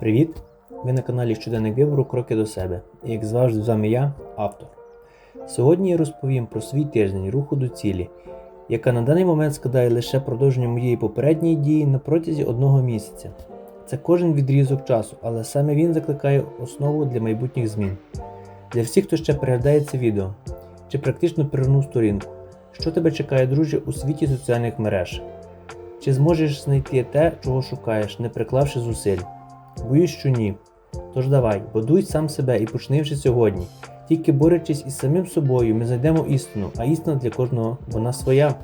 Привіт! Ви на каналі Щоденник вибору Кроки до себе. І як завжди, з вами я, автор. Сьогодні я розповім про свій тиждень руху до цілі, яка на даний момент складає лише продовження моєї попередньої дії на протязі одного місяця. Це кожен відрізок часу, але саме він закликає основу для майбутніх змін. Для всіх, хто ще переглядає це відео, чи практично перевернув сторінку, що тебе чекає, друже, у світі соціальних мереж? Чи зможеш знайти те, чого шукаєш, не приклавши зусиль? Боюсь, що ні. Тож давай, будуй сам себе і почни вже сьогодні. Тільки борючись із самим собою, ми знайдемо істину, а істина для кожного вона своя.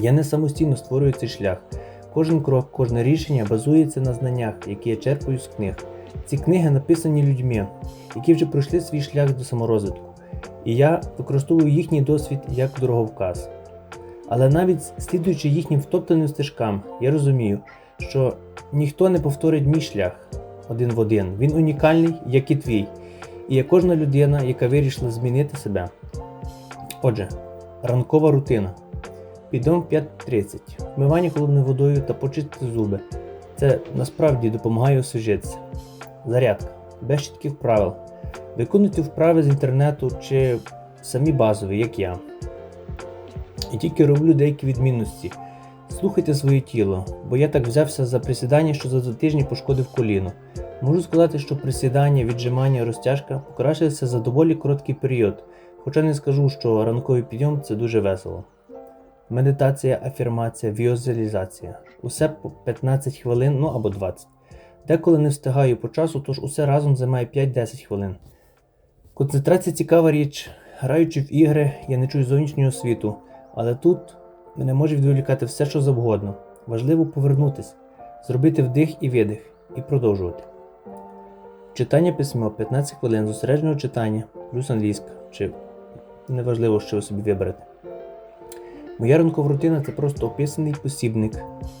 Я не самостійно створюю цей шлях. Кожен крок, кожне рішення базується на знаннях, які я черпаю з книг. Ці книги написані людьми, які вже пройшли свій шлях до саморозвитку. І я використовую їхній досвід як дороговказ. Але навіть слідуючи їхнім втоптаним стежкам, я розумію, що ніхто не повторить мій шлях один в один. Він унікальний, як і твій, і є кожна людина, яка вирішила змінити себе. Отже, ранкова рутина. Підйом 5.30, вмивання холодною водою та почистити зуби. Це насправді допомагає освіжитися. Зарядка без чітких правил. Виконуйте вправи з інтернету чи самі базові, як я. І тільки роблю деякі відмінності. Слухайте своє тіло, бо я так взявся за присідання, що за два тижні пошкодив коліно. Можу сказати, що присідання, віджимання, розтяжка покращилися за доволі короткий період, хоча не скажу, що ранковий підйом це дуже весело. Медитація, афірмація, візуалізація. Усе по 15 хвилин, ну або 20. Деколи не встигаю по часу, тож усе разом займає 5-10 хвилин. Концентрація цікава річ. Граючи в ігри, я не чую зовнішнього світу, але тут мене може відволікати все, що завгодно. Важливо повернутися, зробити вдих і видих і продовжувати. Читання письма 15 хвилин зосередженого читання, плюс англійська, чи неважливо, що ви собі виберете. Моя ранкова рутина це просто описаний посібник,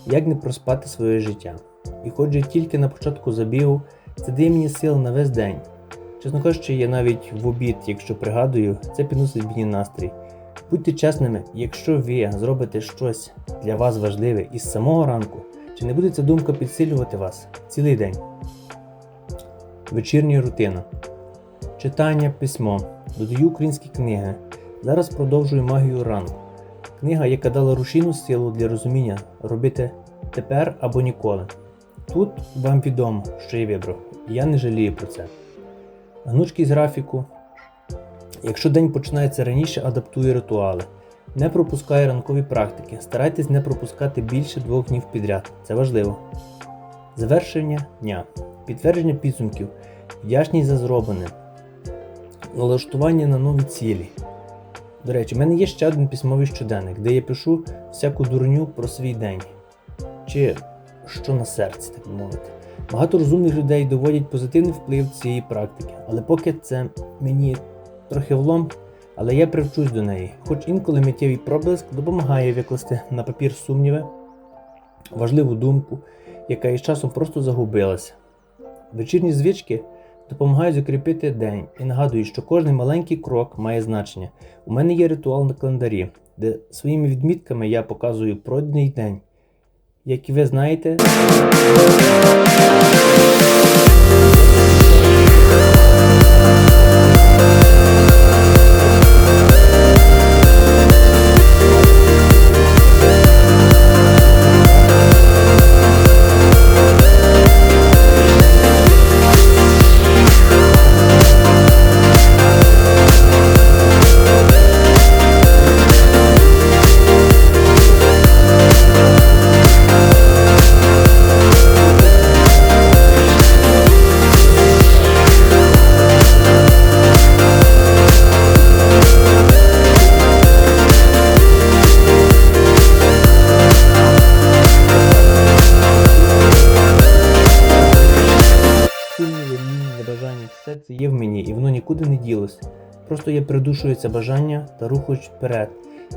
як не проспати своє життя. І хоч я тільки на початку забігу, це дає мені сил на весь день. Чесно кажучи, я навіть в обід, якщо пригадую, це підносить мені настрій. Будьте чесними, якщо ви зробите щось для вас важливе із самого ранку, чи не буде ця думка підсилювати вас цілий день? Вечірня рутина. Читання, письмо. Додаю українські книги. Зараз продовжую магію ранку. Книга, яка дала рушійну силу для розуміння робити тепер або ніколи. Тут вам відомо, що я вибрав, і я не жалію про це. Гнучкість графіку. Якщо день починається раніше, адаптує ритуали. Не пропускай ранкові практики. Старайтесь не пропускати більше двох днів підряд. Це важливо. Завершення дня. Підтвердження підсумків. Вдячність за зроблене. Налаштування на нові цілі. До речі, в мене є ще один письмовий щоденник, де я пишу всяку дурню про свій день. Чи що на серці, так мовити. Багато розумних людей доводять позитивний вплив цієї практики, але поки це мені трохи влом, але я привчусь до неї, хоч інколи миттєвий проблиск допомагає викласти на папір сумніви, важливу думку, яка із часом просто загубилася. Вечірні звички допомагають закріпити день і нагадують, що кожен маленький крок має значення. У мене є ритуал на календарі, де своїми відмітками я показую пройдений день. Як і ви знаєте, це є в мені, і воно нікуди не ділося. Просто я придушую це бажання та рухаюсь вперед,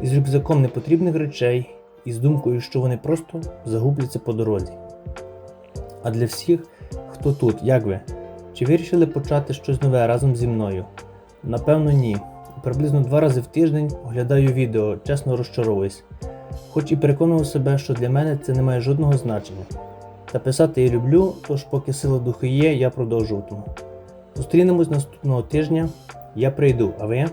із рюкзаком непотрібних речей, і з думкою, що вони просто загубляться по дорозі. А для всіх, хто тут, як ви? Чи вирішили почати щось нове разом зі мною? Напевно, ні. Приблизно два рази в тиждень оглядаю відео, чесно розчаровуюсь. Хоч і переконував себе, що для мене це не має жодного значення. Та писати я люблю, тож поки сила духу є, я продовжуватиму. Зустрінемось наступного тижня. Я прийду, а ви?